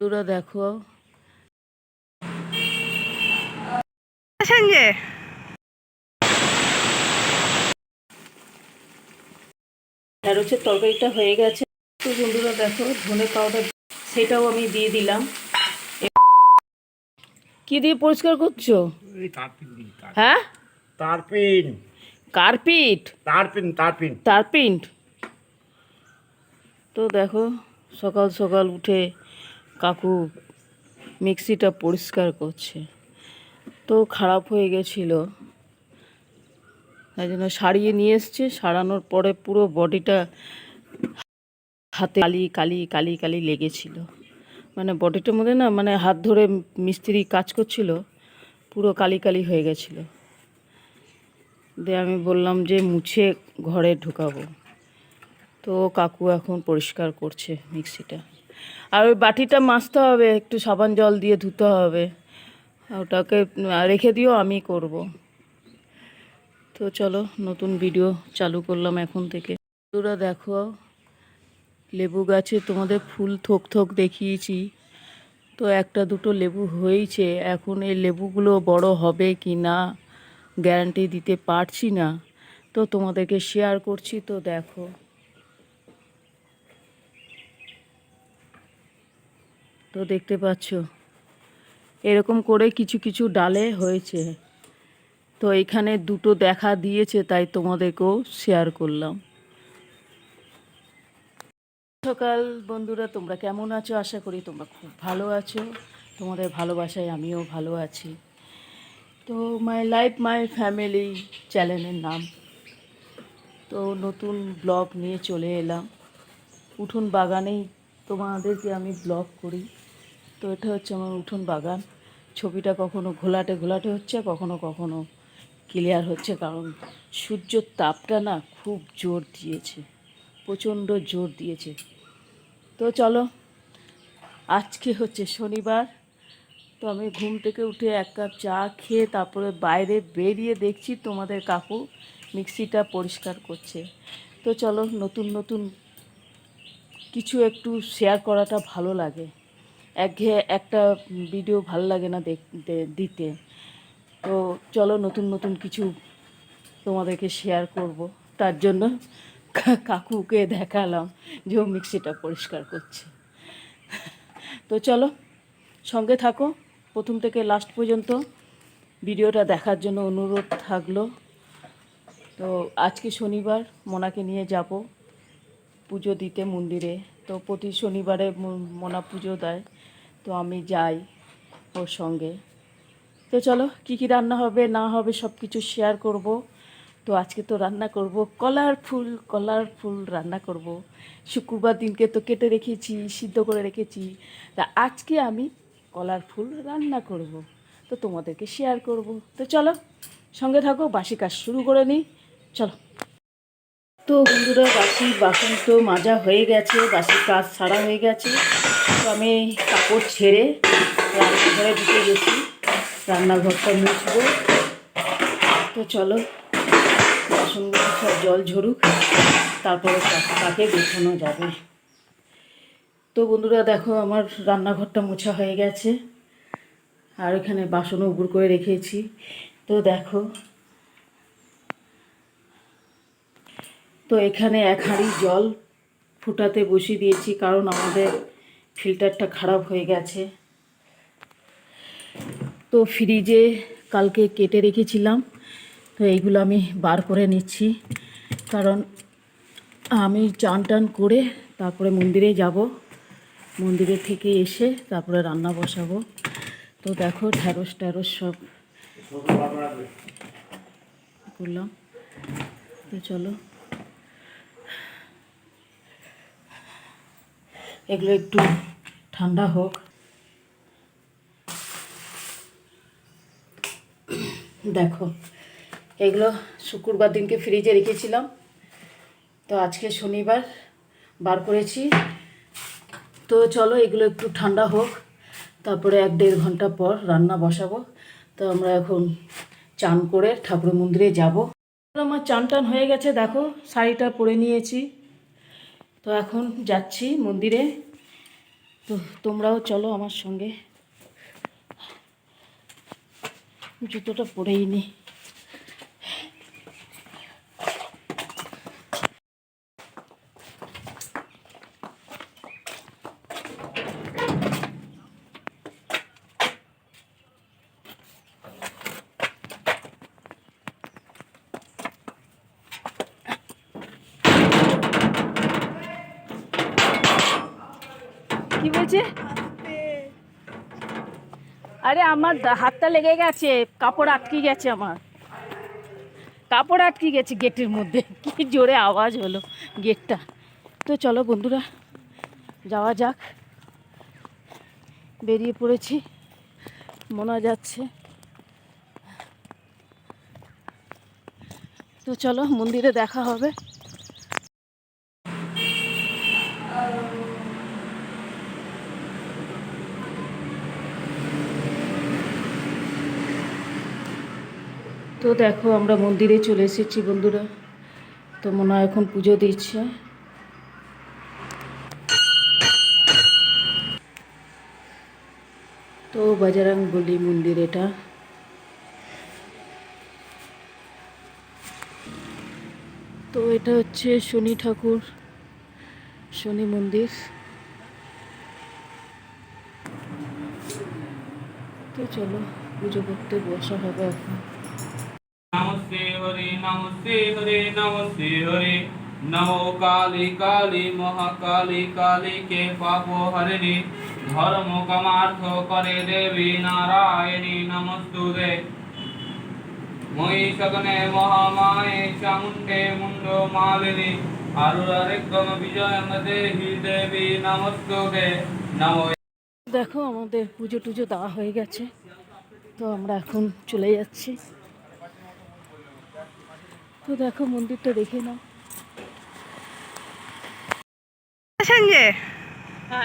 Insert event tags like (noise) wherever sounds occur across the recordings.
তোরা দেখো। সঙ্গে। ঢ্যাঁড়সের তরকারিটা হয়ে গেছে। তো বন্ধুরা দেখো ধনে পাউডার সেটাও আমি দিয়ে দিলাম। কি দিয়ে পরিষ্কার করছ? তারপিন হ্যাঁ? তারপিন। কার্পিট? তারপিন তারপিন। তারপিন্ট তো দেখো সকাল সকাল উঠে কাকু মিক্সিটা পরিষ্কার করছে। তো খারাপ হয়ে গেছিল। তাই জন্য সারিয়ে নিয়ে এসছে। সারানোর পরে পুরো বডিটা হাতে কালি কালি কালি কালি লেগেছিল। মানে বডিটার মধ্যে না মানে হাত ধরে মিস্ত্রি কাজ করছিল, পুরো কালি কালি হয়ে গেছিল। দিয়ে আমি বললাম যে মুছে ঘরে ঢুকাবো। তো কাকু এখন পরিষ্কার করছে মিক্সিটা। আর ওই বাটিটা মাজতে হবে, একটু সাবান জল দিয়ে ধুতে হবে। ওটাকে রেখে দিও, আমি করব। তো চলো, নতুন ভিডিও চালু করলাম এখন থেকে। তোরা দেখো, লেবু গাছে তোমাদের ফুল থোক থোক দেখিয়েছি। তো একটা দুটো লেবু হয়েছে, এখন এই লেবুগুলো বড় হবে কি না গ্যারান্টি দিতে পারছি না। তো তোমাদেরকে শেয়ার করছি, তো দেখো। তো দেখতে পাচ্ছ। এরকম করে কিছু কিছু ডালে হয়েছে। তো এখানে দুটো দেখা দিয়েছে, তাই তোমাদেরকেও শেয়ার করলাম। সকাল বন্ধুরা, তোমরা কেমন আছো? আশা করি তোমরা খুব ভালো আছো। তোমাদের ভালোবাসায় আমিও ভালো আছি। তো মাই লাইফ মাই ফ্যামিলি চ্যানেলের নাম। তো নতুন ব্লগ নিয়ে চলে এলাম। উঠোন বাগানেই তোমাদেরকে আমি ব্লগ করি। তো এটা হচ্ছে আমার উঠোন বাগান। ছবিটা কখনো ঘোলাটে ঘোলাটে হচ্ছে, কখনো কখনো ক্লিয়ার হচ্ছে, কারণ সূর্যর তাপটা না খুব জোর দিয়েছে, প্রচণ্ড জোর দিয়েছে। তো চলো, আজকে হচ্ছে শনিবার, তো আমি ঘুম থেকে উঠে এক কাপ চা খেয়ে তারপরে বাইরে বেরিয়ে দেখছি তোমাদের কাকু মিক্সিটা পরিষ্কার করছে। তো চলো, নতুন নতুন কিছু একটু শেয়ার করাটা ভালো লাগে। একঘেয়ে একটা ভিডিও ভালো লাগে না দেখতে দিতে। তো চলো নতুন নতুন কিছু তোমাদেরকে শেয়ার করব। তার জন্য কাকুকে দেখালাম যে ও মিক্সিটা পরিষ্কার করছে। তো চলো সঙ্গে থাকো। প্রথম থেকে লাস্ট পর্যন্ত ভিডিওটা দেখার জন্য অনুরোধ থাকল। তো আজকে শনিবার, মোনাকে নিয়ে যাব। পুজো দিতে মন্দিরে। তো প্রতি শনিবারে মোনা পুজো দেয়। তো আমি যাই ওর সঙ্গে। তো চলো, কি কি রান্না হবে, না হবে সব কিছু শেয়ার করব। তো আজকে তো রান্না করব কলার ফুল কলার ফুল রান্না করব। শুক্রবার দিনকে তো কেটে রেখেছি, সিদ্ধ করে রেখেছি। তা আজকে আমি কলার ফুল রান্না করব। তো তোমাদেরকে শেয়ার করব। তো চলো, সঙ্গে থাকো, বাসি কাজ শুরু করে নিই। চলো। তো বন্ধুরা, বাসি বাসন তো মাজা হয়ে গেছে, বাসি কাজ সারা হয়ে গেছে। তো আমি কাপড় ছেড়ে রান্নাঘরে ঢুকে গেছি, রান্নাঘরটা মুছবো। তো চলো, বাসনগুলো সব জল ঝরুক, তারপরে তাকে দেখানো যাবে। তো বন্ধুরা, দেখো আমার রান্নাঘরটা মোছা হয়ে গেছে, আর এখানে বাসনও উপর করে রেখেছি। তো দেখো তো এখানে এক হাঁড়ি জল ফুটাতে বসিয়ে দিয়েছি কারণ আমাদের ফিল্টারটা খারাপ হয়ে গেছে। তো ফ্রিজে কালকে কেটে রেখেছিলাম তো এইগুলো আমি বার করে নিচ্ছি। কারণ আমি চান টান করে তারপরে মন্দিরে যাব। মন্দিরে থেকে এসে তারপরে রান্না বসাবো। তো দেখো ঢ্যাঁড়স ট্যাঁড়স সব করলাম। তো চলো। এগুলো একটু ঠান্ডা হোক। দেখো, এগুলো শুক্রবার দিনকে ফ্রিজে রেখেছিলাম। তো আজকে শনিবার বার করেছি। তো চলো, এগুলো একটু ঠান্ডা হোক। তারপরে এক দেড় ঘণ্টা পর রান্না বসাবো। তো আমরা এখন চান করে ঠাকুর মন্দিরে যাব। আমার চান টান হয়ে গেছে, দেখো, শাড়িটা পরে নিয়েছি। তো এখন যাচ্ছি মন্দিরে। তো তোমরাও চলো আমার সঙ্গে। জুতোটা পরেই নি। কি বলছে? আরে আমার হাতটা লেগে গেছে, কাপড় আটকে গেছে আমার। কাপড় আটকে গেছে গেটের মধ্যে। (laughs) কি জোরে আওয়াজ হলো গেটটা। তো চলো বন্ধুরা, যাওয়া যাক। বেরিয়ে পড়েছি। মনে যাচ্ছে। তো চলো মন্দিরে দেখা হবে। তো দেখো, আমরা মন্দিরে চলে এসেছি বন্ধুরা। তো মনে হয় এখন পুজো দিচ্ছে। তো বাজারাং বলি মন্দির এটা। তো এটা হচ্ছে শনি ঠাকুর, শনি মন্দির। তো চলো, পুজো করতে বসা হবে এখন। হরে নম শ্রী হরে নম শ্রী হরে। নম কালি কালি মহাকালী কালি কে পাপ হরিণী। ধর্ম কমার্থ করে দেবী নারায়ণী নমস্তুতে। মই সকনে মহামায়ে চামুণ্ডে মুন্ড মালিনি। দেখো আমাদের পুজো টুজো দেওয়া হয়ে গেছে। তো আমরা এখন চলে যাচ্ছি। তো দেখো মন্দিরটা দেখে নাও।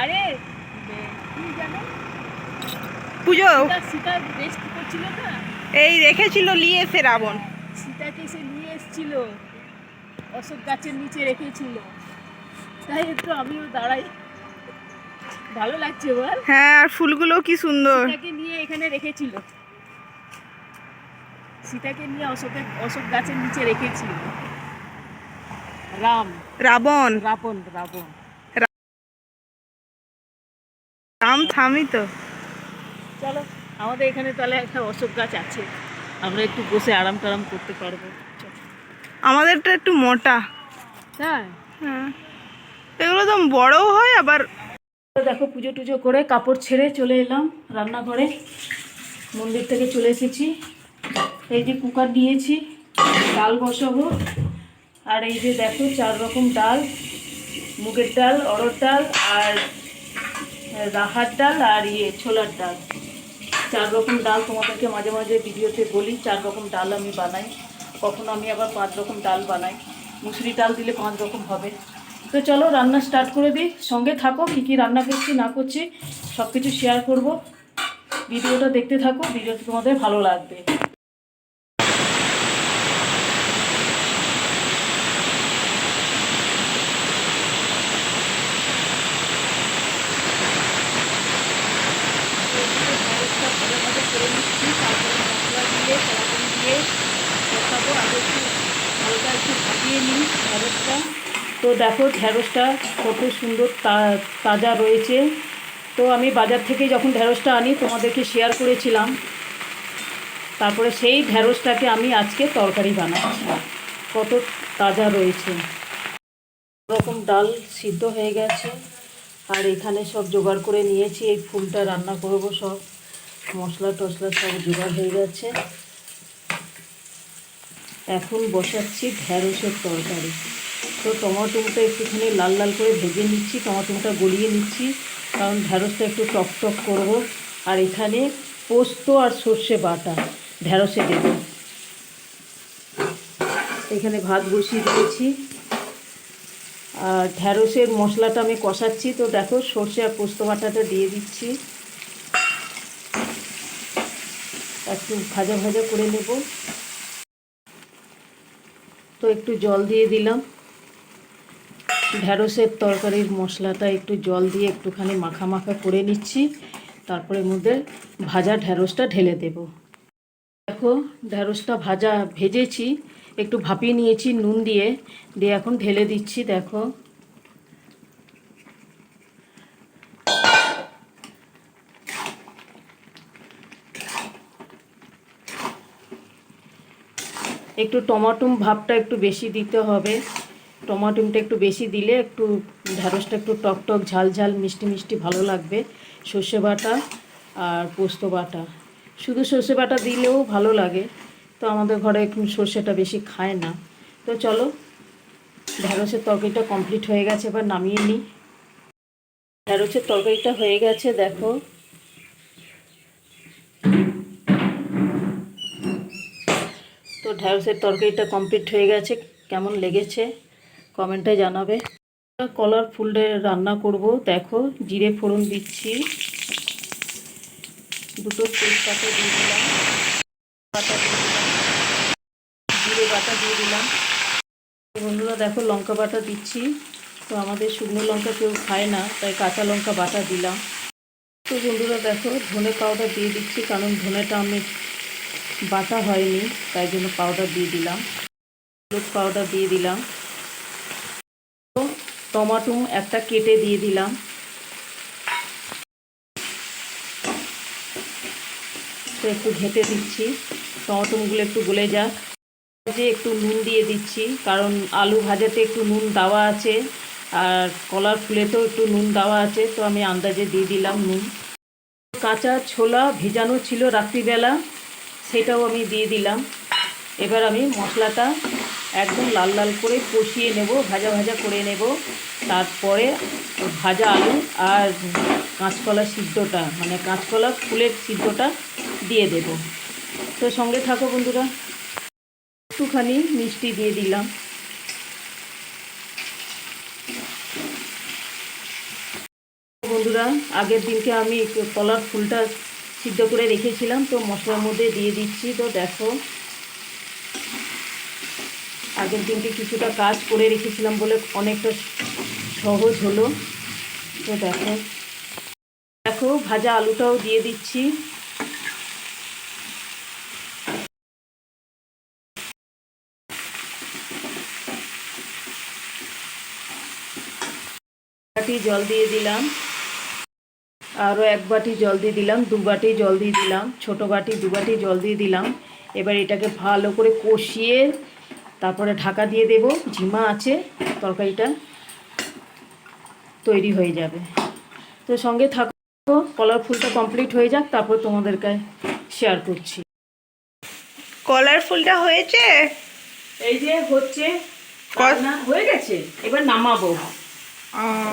আরে পুজো? সীতা রেস্ট করছিল না? এই রেখেছিল রাবণ। সীতাকে সে নিয়ে এসেছিল অশোক গাছের নিচে রেখেছিল। তাই একটু আমিও দাঁড়াই। ভালো লাগছে বল? হ্যাঁ আর ফুলগুলো কি সুন্দর। নিয়ে এখানে রেখেছিল। সীতাকে নিয়ে অশোকের অশোক গাছের নিচে রেখেছিল। রাম। রাবণ। রাবণ রাবণ। রাম থামি তো। চলো আমাদের এখানে তাহলে একটা অশোক গাছ আছে। আমরা একটু বসে আরাম টারাম করতে পারব। আমাদেরটা একটু মোটা। তাই? হ্যাঁ। এগুলো তো বড়ও হয় আবার দেখো পুজো টুজো করে কাপড় ছেড়ে চলে এলাম রান্নাঘরে। মন্দির থেকে চলে এসেছি। এই যে কুকার নিয়েছি ডাল বসাবো। আর এই যে দেখো, চার রকম ডাল, মুগের ডাল অরড় ডাল, আর রাহার ডাল আর ইয়ে ছোলার ডাল। চার রকম ডাল তোমাদেরকে মাঝে মাঝে ভিডিওতে বলি, চার রকম ডাল আমি বানাই। কখনো আমি আবার পাঁচ রকম ডাল বানাই। মুসুরি ডাল দিলে পাঁচ রকম হবে। তো চলো, রান্না স্টার্ট করে দিই। সঙ্গে থাকো, কী কী রান্না করছি, না করছি সব কিছু শেয়ার করব। ভিডিওটা দেখতে থাকো, ভিডিওটা তোমাদের ভালো লাগবে। তো দেখো ঢ্যাঁড়সটা কত সুন্দর তাজা রয়েছে। তো আমি বাজার থেকে যখন ঢ্যাঁড়সটা আনি, তোমাদেরকে শেয়ার করেছিলাম। তারপরে সেই ঢ্যাঁড়সটাকে আমি আজকে তরকারি বানাচ্ছি। কত তাজা রয়েছে। রকম ডাল সিদ্ধ হয়ে গেছে। আর এখানে সব জোগাড় করে নিয়েছি। এই ফুলটা রান্না করব সব। মশলা টশলা সব জোগাড় হয়ে গেছে। এখন বসাচ্ছি ঢ্যাঁড়সের তরকারি। তো টমাটোটা একটুখানি লাল লাল করে ভেজে নিচ্ছি, টমাটোটা গলিয়ে নিচ্ছি, কারণ ঢ্যাঁড়সটা একটু টক টক করব। আর এখানে পোস্ত আর সর্ষে বাটা ঢ্যাঁড়সে দেবো। এখানে ভাত বসিয়ে দিয়েছি। আর ঢ্যাঁড়সের মশলাটা আমি কষাচ্ছি। তো দেখো সর্ষে আর পোস্ত বাটাটা দিয়ে দিচ্ছি। একটু ভাজা ভাজা করে নেব। তো একটু জল দিয়ে দিলাম। ঢ্যাঁড়সের তরকারির মশলাটা একটু জল দিয়ে একটুখানি মাখা মাখা করে নিচ্ছি। তারপরে মধ্যে ভাজা ঢ্যাঁড়সটা ঢেলে দেব। দেখো ঢ্যাঁড়সটা ভাজা ভেজেছি, একটু ভাপিয়ে নিয়েছি নুন দিয়ে। দিয়ে এখন ঢেলে দিচ্ছি, দেখো। একটু টমাটুম ভাবটা একটু বেশি দিতে হবে। টমাটুমটা একটু বেশি দিলে একটু ঢ্যাঁড়সটা একটু টক টক, ঝাল ঝাল, মিষ্টি মিষ্টি ভালো লাগবে। সর্ষে বাটা আর পোস্ত বাটা। শুধু সর্ষে বাটা দিলেও ভালো লাগে। তো আমাদের ঘরে একটু সর্ষেটা বেশি খায় না। তো চলো ঢ্যাঁড়সের তরকারিটা কমপ্লিট হয়ে গেছে, এবার নামিয়ে নিই। ঢ্যাঁড়সের তরকারিটা হয়ে গেছে, দেখো। ঢ্যাঁড়সের তরকারিটা কমপ্লিট হয়ে গেছে। কেমন লেগেছে? কমেন্টে জানাবে। কলার ফুলটা রান্না করব। দেখো, জিরে ফোড়ন দিচ্ছি। দুটো তেজপাতা দিয়ে দিলাম। বাটা দিয়ে দিলাম। জিরে বাটা দিয়ে দিলাম। বন্ধুরা, দেখো, লঙ্কা বাটা দিচ্ছি। তো আমাদের শুকনো লঙ্কা কেউ খায় না, তাই কাঁচা লঙ্কা বাটা দিলাম। তো বন্ধুরা, দেখো, ধনে পাউডার দিয়ে দিচ্ছি, কারণ ধনেটা আমি বাটা হয়নি, তাই জন্য পাউডার দিয়ে দিলাম। হলুদ পাউডার দিয়ে দিলাম। টমাটো একটা কেটে দিয়ে দিলাম। তো একটু ঘেটে দিচ্ছি। টমাটোগুলো একটু গলে যাক। যে একটু নুন দিয়ে দিচ্ছি, কারণ আলু ভাজাতে একটু নুন দেওয়া আছে, আর কলার ফুলেতেও একটু নুন দেওয়া আছে, তো আমি আন্দাজে দিয়ে দিলাম নুন। কাঁচা ছোলা ভেজানো ছিল রাত্রিবেলা সেটাও আমি দিয়ে দিলাম। এবার আমি মশলাটা একদম লাল লাল করে কষিয়ে নেব, ভাজা ভাজা করে নেব। তারপরে ভাজা আলু আর কাঁচকলা সিদ্ধটা মানে কাঁচকলা ফুলের সিদ্ধটা দিয়ে দেব। তো সঙ্গে থাকো বন্ধুরা। একটুখানি মিষ্টি দিয়ে দিলাম। বন্ধুরা, আগের দিনকে আমি কলার ফুলটা সিদ্ধ করে রেখেছিলাম, তো মশলার মধ্যে দিয়ে দিচ্ছি। তো দেখো, আগের দিনকে কিছুটা কাজ করে রেখেছিলাম বলে অনেকটা সহজ হলো। তো দেখো দেখো, ভাজা আলুটাও দিয়ে দিচ্ছি। জল দিয়ে দিলাম। আরও এক বাটি জল দিয়ে দিলাম দু বাটি জল দিয়ে দিলাম ছোটো বাটি দু বাটি জল দিয়ে দিলাম। এবার এটাকে ভালো করে কষিয়ে তারপরে ঢাকা দিয়ে দেব ঝিমা আছে তরকারিটা তৈরি হয়ে যাবে। তো সঙ্গে থাকো কলার ফুলটা কমপ্লিট হয়ে যাক তারপর তোমাদেরকে শেয়ার করছি। কলার ফুলটা হয়েছে? এই যে হচ্ছে হয়ে গেছে এবার নামাবো।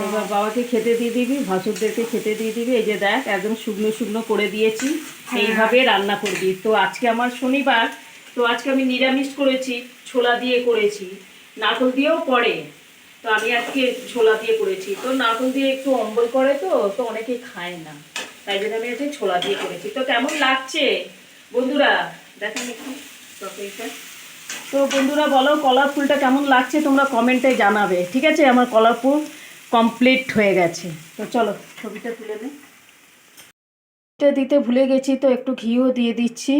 এবার বাবাকে খেতে দিয়ে দিবি ভাসুরদেরকে খেতে দিয়ে দিবি। এই যে দেখ একদম শুকনো শুকনো করে দিয়েছি। এইভাবে রান্না করবি। তো আজকে আমার শনিবার তো আজকে আমি নিরামিষ করেছি ছোলা দিয়ে করেছি। নারকল দিয়েও পড়ে তো আমি আজকে ছোলা দিয়ে করেছি। তো নারকল দিয়ে একটু অম্বল করে তো তো অনেকেই খায় না। তাই জন্য আমি আজকে ছোলা দিয়ে করেছি। তো কেমন লাগছে? বন্ধুরা দেখেন একটু তরকারিটা তো বন্ধুরা বলো কলার ফুলটা কেমন লাগছে? তোমরা কমেন্টে জানাবে। ঠিক আছে? আমার কলার ফুল কমপ্লিট হয়ে গেছে। তো চলো ছবিটা তুলে নে এটা দিতে ভুলে গেছি তো একটু ঘিও দিয়ে দিচ্ছি।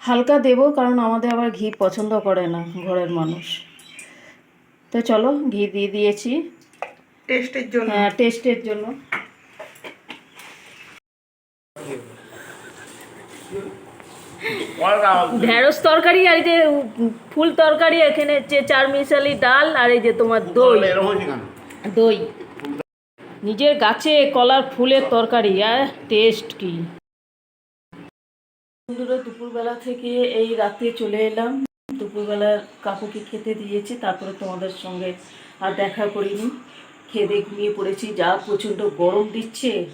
হালকা দেবো কারণ আমাদের আবার ঘি পছন্দ করে না ঘরের মানুষ। তো চলো ঘি দিয়ে দিয়েছি। টেস্টের জন্য। হ্যাঁ টেস্টের জন্য। ঢেঁড়স তরকারি আর এই যে ফুল তরকারি এখানে হচ্ছে চার মিশালি ডাল আর এই যে তোমার দই। দই। নিজের গাছে কলার ফুলের তরকারি আর টেস্ট কি? বন্ধুরা, দুপুরবেলা থেকে এই রাতে চলে এলাম। দুপুরবেলা কাকুকে খেতে দিয়েছি, তারপরে তোমাদের সঙ্গে আর দেখা করিনি। খেয়ে ঘুমিয়ে পড়েছি। যা প্রচণ্ড গরম দিচ্ছে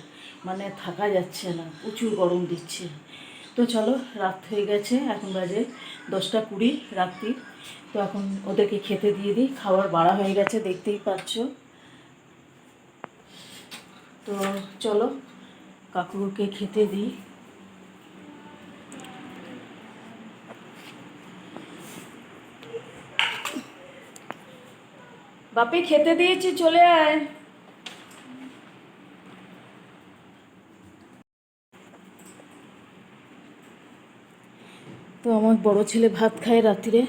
মানে থাকা যাচ্ছে না, প্রচুর গরম দিচ্ছে। তো চলো, রাত হয়ে গেছে, এখন বাজে দশটা কুড়ি রাত্রি। তো এখন ওদেরকে খেতে দিয়ে দিই। খাবার বাড়া হয়ে গেছে, দেখতেই পাচ্ছ। তো চলো কাকুকে খেতে দিই। বাপি, খেতে দিয়েছি, চলে আয়। তো আমার বড় ছেলে ভাত খায় রাত্রিরে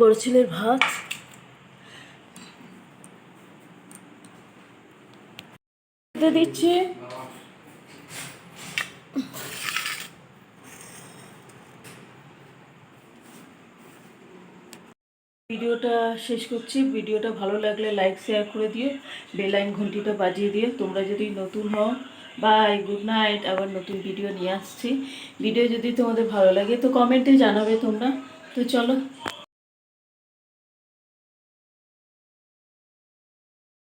বড় ছেলের ভাত দিচ্ছি। ভিডিওটা শেষ করছি। ভিডিওটা ভালো লাগলে লাইক শেয়ার করে দিও। বেলাইন ঘন্টিটা বাজিয়ে দিও। তোমরা যদি নতুন হও বাই গুড নাইট আবার নতুন ভিডিও নিয়ে আসছি। ভিডিও যদি তোমাদের ভালো লাগে তো কমেন্টে জানাবে তোমরা। তো চলো।